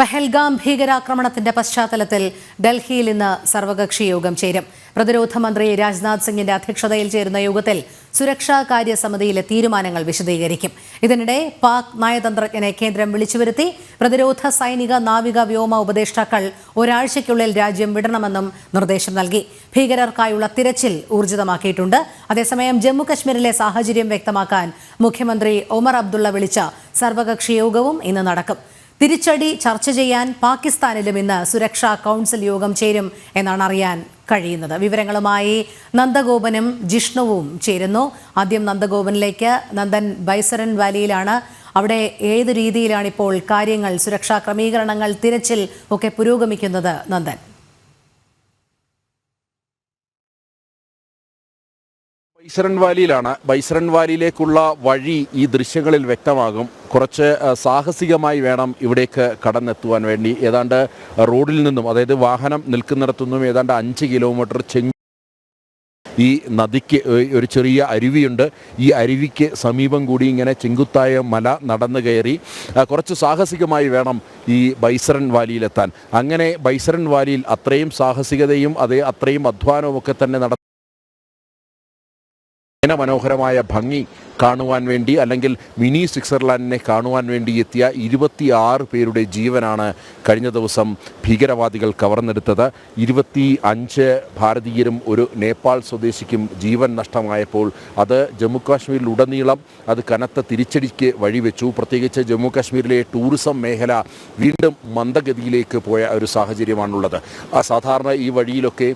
പഹൽഗാം ഭീകരാക്രമണത്തിന്റെ പശ്ചാത്തലത്തിൽ ഡൽഹിയിൽ ഇന്ന് സർവകക്ഷി യോഗം ചേരും. പ്രതിരോധ മന്ത്രി രാജ്നാഥ് സിംഗിന്റെ അധ്യക്ഷതയിൽ ചേരുന്ന യോഗത്തിൽ സുരക്ഷാ കാര്യ സമിതിയിലെ തീരുമാനങ്ങൾ വിശദീകരിക്കും. ഇതിനിടെ പാക് നയതന്ത്രജ്ഞനെ കേന്ദ്രം വിളിച്ചുവരുത്തി പ്രതിരോധ സൈനിക നാവിക വ്യോമ ഉപദേഷ്ടാക്കൾ ഒരാഴ്ചയ്ക്കുള്ളിൽ രാജ്യം വിടണമെന്നും നിർദ്ദേശം നൽകി. ഭീകരർക്കായുള്ള തിരച്ചിൽ ഊർജിതമാക്കിയിട്ടുണ്ട്. അതേസമയം ജമ്മു കശ്മീരിലെ സാഹചര്യം വ്യക്തമാക്കാൻ മുഖ്യമന്ത്രി ഒമർ അബ്ദുള്ള വിളിച്ച സർവകക്ഷി യോഗവും ഇന്ന് നടക്കും. തിരിച്ചടി ചർച്ച ചെയ്യാൻ പാകിസ്ഥാനിലും ഇന്ന് സുരക്ഷാ കൗൺസിൽ യോഗം ചേരും എന്നാണ് അറിയാൻ കഴിയുന്നത്. വിവരങ്ങളുമായി നന്ദഗോപനും ജിഷ്ണുവും ചേരുന്നു. ആദ്യം നന്ദഗോപനിലേക്ക് നന്ദൻ ബൈസറൻ വാലിയിലാണ്. അവിടെ ഏത് രീതിയിലാണ് ഇപ്പോൾ കാര്യങ്ങൾ? സുരക്ഷാ ക്രമീകരണങ്ങൾ തിരച്ചിൽ ഒക്കെ പുരോഗമിക്കുന്നത് നന്ദൻ? ബൈസറൻ വാലിയിലാണ്. ബൈസറൻ വാലിയിലേക്കുള്ള വഴി ഈ ദൃശ്യങ്ങളിൽ വ്യക്തമാകും. കുറച്ച് സാഹസികമായി വേണം ഇവിടേക്ക് കടന്നെത്തുവാൻ വേണ്ടി. ഏതാണ്ട് റോഡിൽ നിന്നും അതായത് വാഹനം നിൽക്കുന്നിടത്തുനിന്നും ഏതാണ്ട് അഞ്ച് കിലോമീറ്റർ ചെങ്ങി ഈ നദിക്ക് ഒരു ചെറിയ അരുവിയുണ്ട്. ഈ അരുവിക്ക് സമീപം കൂടി ഇങ്ങനെ ചെങ്കുത്തായ മല നടന്നു കയറി കുറച്ച് സാഹസികമായി വേണം ഈ ബൈസറൻ വാലിയിലെത്താൻ. അങ്ങനെ ബൈസറൻ വാലിയിൽ അത്രയും സാഹസികതയും അതേ അത്രയും അധ്വാനവും ഒക്കെ തന്നെ നട മനോഹരമായ ഭംഗി കാണുവാൻ വേണ്ടി അല്ലെങ്കിൽ മിനി സ്വിറ്റ്സർലാൻഡിനെ കാണുവാൻ വേണ്ടി എത്തിയ ഇരുപത്തിയാറ് പേരുടെ ജീവനാണ് കഴിഞ്ഞ ദിവസം ഭീകരവാദികൾ കവർന്നെടുത്തത്. ഇരുപത്തി അഞ്ച് ഭാരതീയരും ഒരു നേപ്പാൾ സ്വദേശിക്കും ജീവൻ നഷ്ടമായപ്പോൾ അത് ജമ്മുകാശ്മീരിലുടനീളം അത് കനത്ത തിരിച്ചടിക്ക് വഴിവെച്ചു. പ്രത്യേകിച്ച് ജമ്മുകാശ്മീരിലെ ടൂറിസം മേഖല വീണ്ടും മന്ദഗതിയിലേക്ക് പോയ ഒരു സാഹചര്യമാണുള്ളത്. സാധാരണ ഈ വഴിയിലൊക്കെ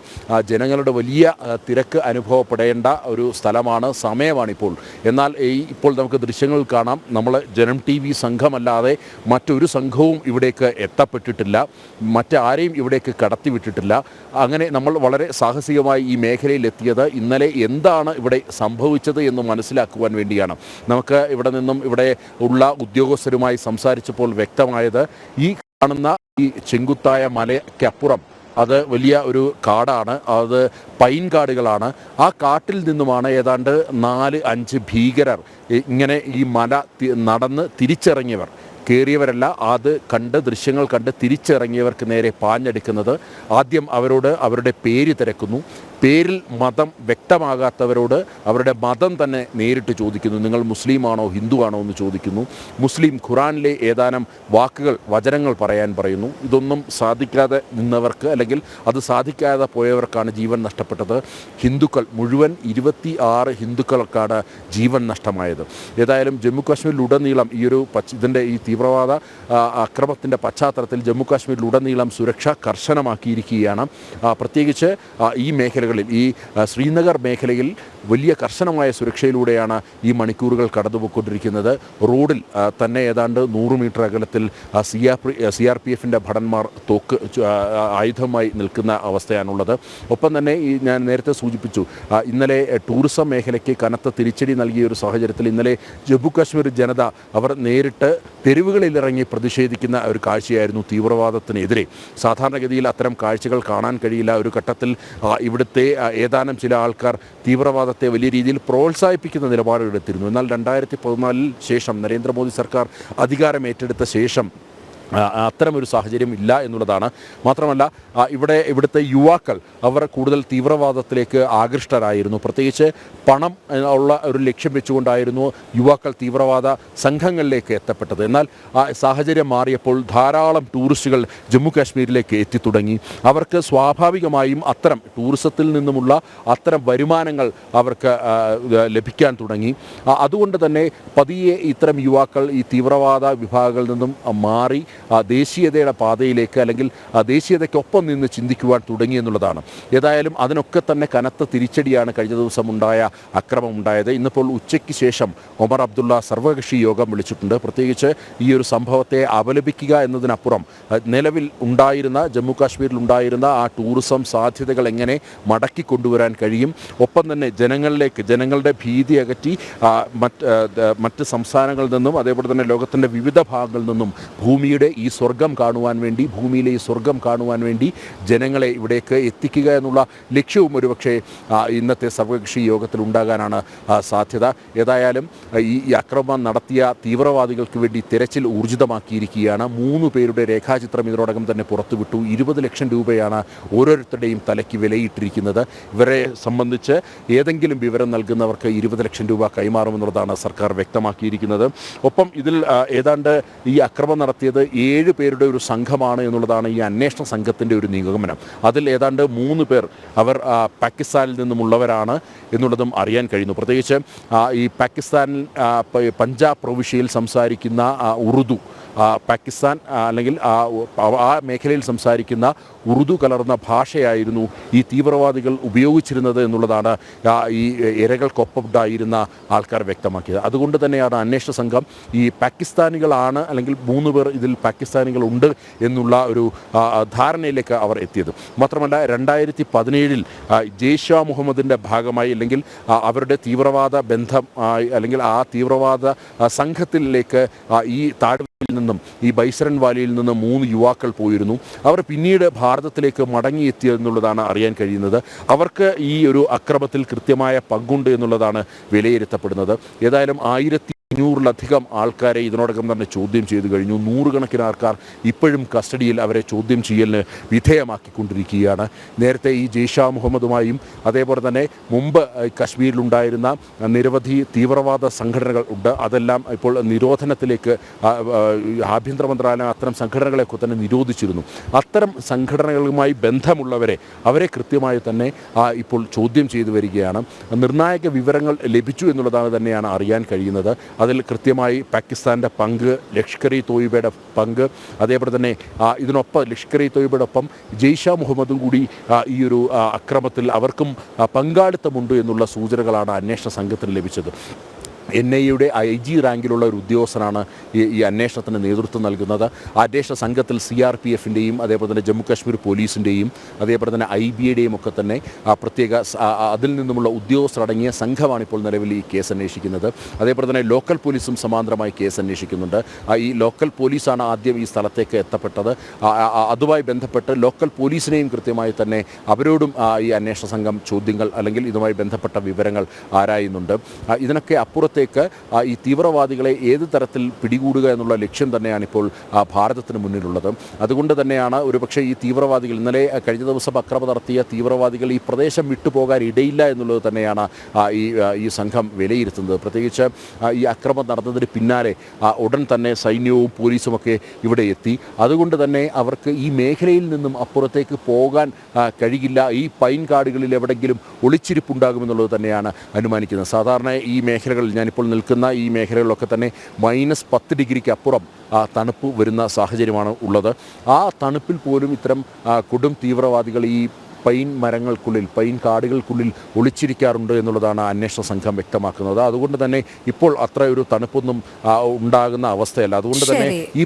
ജനങ്ങളുടെ വലിയ തിരക്ക് അനുഭവപ്പെടേണ്ട ഒരു സ്ഥലമാണ് സമയമാണിപ്പോൾ. എന്നാൽ ഈ ഇപ്പോൾ നമുക്ക് ദൃശ്യങ്ങൾ കാണാം. നമ്മൾ ജനം ടി വി സംഘമല്ലാതെ മറ്റൊരു സംഘവും ഇവിടേക്ക് എത്തപ്പെട്ടിട്ടില്ല. മറ്റാരെയും ഇവിടേക്ക് കടത്തിവിട്ടിട്ടില്ല. അങ്ങനെ നമ്മൾ വളരെ സാഹസികമായി ഈ മേഖലയിൽ എത്തിയത് ഇന്നലെ എന്താണ് ഇവിടെ സംഭവിച്ചത് എന്ന് മനസ്സിലാക്കുവാൻ വേണ്ടിയാണ്. നമുക്ക് ഇവിടെ നിന്നും ഇവിടെ ഉള്ള ഉദ്യോഗസ്ഥരുമായി സംസാരിച്ചപ്പോൾ വ്യക്തമായത് ഈ കാണുന്ന ഈ ചെങ്കുത്തായ മലയ്ക്കപ്പുറം അത് വലിയ ഒരു കാടാണ്. അത് പൈൻ കാടുകളാണ്. ആ കാട്ടിൽ നിന്നുമാണ് ഏതാണ്ട് നാല് അഞ്ച് ഭീകരർ ഇങ്ങനെ ഈ മല നടന്ന് തിരിച്ചിറങ്ങിയവർ. കയറിയവരല്ല അത് കണ്ട് ദൃശ്യങ്ങൾ കണ്ട് തിരിച്ചിറങ്ങിയവർക്ക് നേരെ പാഞ്ഞെടുക്കുന്നത്. ആദ്യം അവരോട് അവരുടെ പേര് തിരക്കുന്നു. പേരിൽ മതം വ്യക്തമാകാത്തവരോട് അവരുടെ മതം തന്നെ നേരിട്ട് ചോദിക്കുന്നു. നിങ്ങൾ മുസ്ലിമാണോ ആണോ എന്ന് ചോദിക്കുന്നു. മുസ്ലിം ഖുറാനിലെ ഏതാനും വാക്കുകൾ വചനങ്ങൾ പറയാൻ പറയുന്നു. ഇതൊന്നും സാധിക്കാതെ നിന്നവർക്ക് അല്ലെങ്കിൽ അത് സാധിക്കാതെ പോയവർക്കാണ് ജീവൻ നഷ്ടപ്പെട്ടത്. ഹിന്ദുക്കൾ മുഴുവൻ ഇരുപത്തി ആറ് ഹിന്ദുക്കൾക്കാണ് ജീവൻ നഷ്ടമായത്. ഏതായാലും ജമ്മുകാശ്മീരിലുടനീളം ഈ ഒരു പച്ച ഇതിന്റെ ഈ തീവ്രവാദ അക്രമത്തിന്റെ പശ്ചാത്തലത്തിൽ ജമ്മുകാശ്മീരിലുടനീളം സുരക്ഷ കർശനമാക്കിയിരിക്കുകയാണ്. പ്രത്യേകിച്ച് ഈ ഈ മേഖലകളിൽ ഈ ശ്രീനഗർ മേഖലയിൽ വലിയ കർശനമായ സുരക്ഷയിലൂടെയാണ് ഈ മണിക്കൂറുകൾ കടന്നുപോയിക്കൊണ്ടിരിക്കുന്നത്. റോഡിൽ തന്നെ ഏതാണ്ട് നൂറ് മീറ്റർ അകലത്തിൽ C R P C R P എഫിന്റെ ഭടന്മാർ തോക്ക് ആയുധമായി നിൽക്കുന്ന അവസ്ഥയാണുള്ളത്. ഒപ്പം തന്നെ ഈ ഞാൻ നേരത്തെ സൂചിപ്പിച്ചു ഇന്നലെ ടൂറിസം മേഖലയ്ക്ക് കനത്ത തിരിച്ചടി നൽകിയ ഒരു സാഹചര്യത്തിൽ ഇന്നലെ ജമ്മു കാശ്മീർ ജനത അവർ നേരിട്ട് തെരുവുകളിലിറങ്ങി പ്രതിഷേധിക്കുന്ന ഒരു കാഴ്ചയായിരുന്നു തീവ്രവാദത്തിനെതിരെ. സാധാരണഗതിയിൽ അത്തരം കാഴ്ചകൾ കാണാൻ കഴിയില്ല. ഒരു ഘട്ടത്തിൽ ഇവിടുത്തെ ആ, ഏതാനും ചില ആൾക്കാർ തീവ്രവാദത്തെ വലിയ രീതിയിൽ പ്രോത്സാഹിപ്പിക്കുന്ന നിലപാടുകളെടുത്തിരുന്നു എന്നാൽ രണ്ടായിരത്തി പതിനാലിൽ ശേഷം നരേന്ദ്രമോദി സർക്കാർ അധികാരം ഏറ്റെടുത്ത ശേഷം അത്തരമൊരു സാഹചര്യം ഇല്ല എന്നുള്ളതാണ്. മാത്രമല്ല ഇവിടെ ഇവിടുത്തെ യുവാക്കൾ അവർ കൂടുതൽ തീവ്രവാദത്തിലേക്ക് ആകൃഷ്ടരായിരുന്നു. പ്രത്യേകിച്ച് പണം ഉള്ള ഒരു ലക്ഷ്യം വെച്ചുകൊണ്ടായിരുന്നു യുവാക്കൾ തീവ്രവാദ സംഘങ്ങളിലേക്ക് എത്തപ്പെട്ടത്. എന്നാൽ ആ സാഹചര്യം മാറിയപ്പോൾ ധാരാളം ടൂറിസ്റ്റുകൾ ജമ്മു കാശ്മീരിലേക്ക് എത്തിത്തുടങ്ങി. അവർക്ക് സ്വാഭാവികമായും അത്തരം ടൂറിസത്തിൽ നിന്നുമുള്ള അത്തരം വരുമാനങ്ങൾ അവർക്ക് ലഭിക്കാൻ തുടങ്ങി. അതുകൊണ്ട് തന്നെ പതിയെ ഇത്തരം യുവാക്കൾ ഈ തീവ്രവാദ വിഭാഗങ്ങളിൽ നിന്നും മാറി ദേശീയതയുടെ പാതയിലേക്ക് അല്ലെങ്കിൽ ദേശീയതയ്ക്കൊപ്പം നിന്ന് ചിന്തിക്കുവാൻ തുടങ്ങി എന്നുള്ളതാണ്. ഏതായാലും അതിനൊക്കെ തന്നെ കനത്ത തിരിച്ചടിയാണ് കഴിഞ്ഞ ദിവസം ഉണ്ടായ അക്രമം ഉണ്ടായത് ഇന്നിപ്പോൾ ഉച്ചയ്ക്ക് ശേഷം ഒമർ അബ്ദുള്ള സർവകക്ഷി യോഗം വിളിച്ചിട്ടുണ്ട്. പ്രത്യേകിച്ച് ഈ ഒരു സംഭവത്തെ അപലപിക്കുക എന്നതിനപ്പുറം നിലവിൽ ഉണ്ടായിരുന്ന ജമ്മു കാശ്മീരിൽ ഉണ്ടായിരുന്ന ആ ടൂറിസം സാധ്യതകൾ എങ്ങനെ മടക്കി കൊണ്ടുവരാൻ കഴിയും? ഒപ്പം തന്നെ ജനങ്ങളിലേക്ക് ജനങ്ങളുടെ ഭീതി അകറ്റി മറ്റ് മറ്റ് സംസ്ഥാനങ്ങളിൽ നിന്നും അതേപോലെ തന്നെ ലോകത്തിന്റെ വിവിധ ഭാഗങ്ങളിൽ നിന്നും ഭൂമിയുടെ പിന്നീട് ഈ സ്വർഗം കാണുവാൻ വേണ്ടി ഭൂമിയിലെ ഈ സ്വർഗം കാണുവാൻ വേണ്ടി ജനങ്ങളെ ഇവിടേക്ക് എത്തിക്കുക എന്നുള്ള ലക്ഷ്യവും ഒരുപക്ഷെ ഇന്നത്തെ സർവകക്ഷി യോഗത്തിൽ ഉണ്ടാകാനാണ് സാധ്യത. ഏതായാലും ഈ അക്രമം നടത്തിയ തീവ്രവാദികൾക്ക് വേണ്ടി തിരച്ചിൽ ഊർജിതമാക്കിയിരിക്കുകയാണ്. മൂന്ന് പേരുടെ രേഖാചിത്രം ഇതിനോടകം തന്നെ പുറത്തുവിട്ടു. ഇരുപത് ലക്ഷം രൂപയാണ് ഓരോരുത്തരുടെയും തലയ്ക്ക് വിലയിട്ടിരിക്കുന്നത്. ഇവരെ സംബന്ധിച്ച് ഏതെങ്കിലും വിവരം നൽകുന്നവർക്ക് ഇരുപത് ലക്ഷം രൂപ കൈമാറുമെന്നുള്ളതാണ് സർക്കാർ വ്യക്തമാക്കിയിരിക്കുന്നത്. ഒപ്പം ഇതിൽ ഏതാണ്ട് ഈ അക്രമം നടത്തിയത് ഏഴ് പേരുടെ ഒരു സംഘമാണ് എന്നുള്ളതാണ് ഈ അന്വേഷണ സംഘത്തിന്റെ ഒരു നിഗമനം. അതിൽ ഏതാണ്ട് മൂന്ന് പേർ അവർ പാകിസ്ഥാനിൽ നിന്നുമുള്ളവരാണ് എന്നുള്ളതും അറിയാൻ കഴിയുന്നു. പ്രത്യേകിച്ച് ഈ പാകിസ്ഥാൻ പഞ്ചാബ് പ്രവിശ്യയിൽ സംസാരിക്കുന്ന ഉറുദു പാകിസ്ഥാൻ അല്ലെങ്കിൽ ആ മേഖലയിൽ സംസാരിക്കുന്ന ഉറുദു കലർന്ന ഭാഷയായിരുന്നു ഈ തീവ്രവാദികൾ ഉപയോഗിച്ചിരുന്നത് എന്നുള്ളതാണ് ഈ ഇരകൾക്കൊപ്പമുണ്ടായിരുന്ന ആൾക്കാർ വ്യക്തമാക്കിയത്. അതുകൊണ്ട് തന്നെയാണ് അന്വേഷണ സംഘം ഈ പാകിസ്ഥാനികളാണ് അല്ലെങ്കിൽ മൂന്ന് പേർ ഇതിൽ പാകിസ്ഥാനികളുണ്ട് എന്നുള്ള ഒരു ധാരണയിലേക്ക് അവർ എത്തിയത്. മാത്രമല്ല രണ്ടായിരത്തി പതിനേഴിൽ ജെയ്ഷ മുഹമ്മദിന്റെ ഭാഗമായി അല്ലെങ്കിൽ അവരുടെ തീവ്രവാദ ബന്ധം അല്ലെങ്കിൽ ആ തീവ്രവാദ സംഘത്തിലേക്ക് ഈ താഴ്വരയിൽ നിന്നും ഈ ബൈസരൻ വാലിയിൽ നിന്ന് മൂന്ന് യുവാക്കൾ പോയിരുന്നു. അവർ പിന്നീട് ഭാരതത്തിലേക്ക് മടങ്ങിയെത്തിയെന്നുള്ളതാണ് അറിയാൻ കഴിയുന്നത്. അവർക്ക് ഈ ഒരു അക്രമത്തിൽ കൃത്യമായ പങ്കുണ്ട് എന്നുള്ളതാണ് വിലയിരുത്തപ്പെടുന്നത്. ഏതായാലും ആയിരത്തി അഞ്ഞൂറിലധികം ആൾക്കാരെ ഇതിനോടകം തന്നെ ചോദ്യം ചെയ്തു കഴിഞ്ഞു. നൂറുകണക്കിന് ആൾക്കാർ ഇപ്പോഴും കസ്റ്റഡിയിൽ അവരെ ചോദ്യം ചെയ്യലിന് വിധേയമാക്കിക്കൊണ്ടിരിക്കുകയാണ്. നേരത്തെ ഈ ജെയ്ഷ മുഹമ്മദുമായും അതേപോലെ തന്നെ മുമ്പ് കശ്മീരിലുണ്ടായിരുന്ന നിരവധി തീവ്രവാദ സംഘടനകൾ ഉണ്ട്. അതെല്ലാം ഇപ്പോൾ നിരോധനത്തിലേക്ക് ആഭ്യന്തര മന്ത്രാലയം അത്തരം സംഘടനകളെയൊക്കെ തന്നെ നിരോധിച്ചിരുന്നു. അത്തരം സംഘടനകളുമായി ബന്ധമുള്ളവരെ അവരെ കൃത്യമായി തന്നെ ഇപ്പോൾ ചോദ്യം ചെയ്തു വരികയാണ്. നിർണായക വിവരങ്ങൾ ലഭിച്ചു എന്നുള്ളതാണ് തന്നെയാണ് അറിയാൻ കഴിയുന്നത്. അതിൽ കൃത്യമായി പാകിസ്ഥാന്റെ പങ്ക് ലഷ്കർ ഇ തോയിബയുടെ പങ്ക് അതേപോലെ തന്നെ ഇതിനൊപ്പം ലഷ്കർ ഇ തോയിബയുടെ ഒപ്പം ജെയ്ഷ മുഹമ്മദും കൂടി ഈ ഒരു അക്രമത്തിൽ അവർക്കും പങ്കാളിത്തമുണ്ട് എന്നുള്ള സൂചനകളാണ് അന്വേഷണ സംഘത്തിന് ലഭിച്ചത്. എൻ ഐ എയുടെ ഐ ജി റാങ്കിലുള്ള ഒരു ഉദ്യോഗസ്ഥനാണ് ഈ ഈ അന്വേഷണത്തിന് നേതൃത്വം നൽകുന്നത്. അന്വേഷണ സംഘത്തിൽ സി ആർ പി എഫിന്റെയും അതേപോലെ തന്നെ ജമ്മു കാശ്മീർ പോലീസിന്റെയും അതേപോലെ തന്നെ ഐ ബി ഐയുടെയും ഒക്കെ തന്നെ പ്രത്യേക അതിൽ നിന്നുമുള്ള ഉദ്യോഗസ്ഥരടങ്ങിയ സംഘമാണ് ഇപ്പോൾ നിലവിൽ ഈ കേസ് അന്വേഷിക്കുന്നത് അതേപോലെ തന്നെ ലോക്കൽ പോലീസും സമാന്തരമായി കേസ് അന്വേഷിക്കുന്നുണ്ട് ഈ ലോക്കൽ പോലീസാണ് ആദ്യം ഈ സ്ഥലത്തേക്ക് എത്തപ്പെട്ടത്. അതുമായി ബന്ധപ്പെട്ട് ലോക്കൽ പോലീസിനെയും കൃത്യമായി തന്നെ അവരോടും ഈ അന്വേഷണ സംഘം ചോദ്യങ്ങൾ അല്ലെങ്കിൽ ഇതുമായി ബന്ധപ്പെട്ട വിവരങ്ങൾ ആരായുന്നുണ്ട്. ഇതിനൊക്കെ ഇതിനൊക്കെ അപ്പുറത്തേക്ക് ആ, ഈ തീവ്രവാദികളെ ഏത് തരത്തിൽ പിടികൂടുക എന്നുള്ള ലക്ഷ്യം തന്നെയാണ് ഇപ്പോൾ ഭാരതത്തിന് മുന്നിലുള്ളത്. അതുകൊണ്ട് തന്നെയാണ് ഒരുപക്ഷെ ഈ തീവ്രവാദികൾ ഇന്നലെ കഴിഞ്ഞ ദിവസം അക്രമം നടത്തിയ തീവ്രവാദികൾ ഈ പ്രദേശം വിട്ടുപോകാൻ ഇടയില്ല എന്നുള്ളത് തന്നെയാണ് ഈ ഈ സംഘം വിലയിരുത്തുന്നത്. പ്രത്യേകിച്ച് ഈ അക്രമം നടന്നതിന് പിന്നാലെ ഉടൻ തന്നെ സൈന്യവും പോലീസുമൊക്കെ ഇവിടെ എത്തി. അതുകൊണ്ട് തന്നെ അവർക്ക് ഈ മേഖലയിൽ നിന്നും അപ്പുറത്തേക്ക് പോകാൻ കഴിയില്ല. ഈ പൈൻ കാടുകളിൽ എവിടെങ്കിലും ഒളിച്ചിരിപ്പുണ്ടാകുമെന്നുള്ളത് തന്നെയാണ് അനുമാനിക്കുന്നത്. സാധാരണ ഈ മേഖലകളിൽ ഞാനിപ്പോൾ നിൽക്കുന്ന ഈ മേഖലകളിലൊക്കെ തന്നെ മൈനസ് പത്ത് ഡിഗ്രിക്ക് അപ്പുറം ആ, തണുപ്പ് വരുന്ന സാഹചര്യമാണ് ഉള്ളത്. ആ തണുപ്പിൽ പോലും ഇത്തരം കൊടും തീവ്രവാദികൾ ഈ പൈൻ മരങ്ങൾക്കുള്ളിൽ പൈൻ കാടുകൾക്കുള്ളിൽ ഒളിച്ചിരിക്കാറുണ്ട് എന്നുള്ളതാണ് അന്വേഷണ സംഘം വ്യക്തമാക്കുന്നത്. അതുകൊണ്ട് തന്നെ ഇപ്പോൾ അത്ര ഒരു തണുപ്പൊന്നും ഉണ്ടാകുന്ന അവസ്ഥയല്ല. അതുകൊണ്ട് തന്നെ ഈ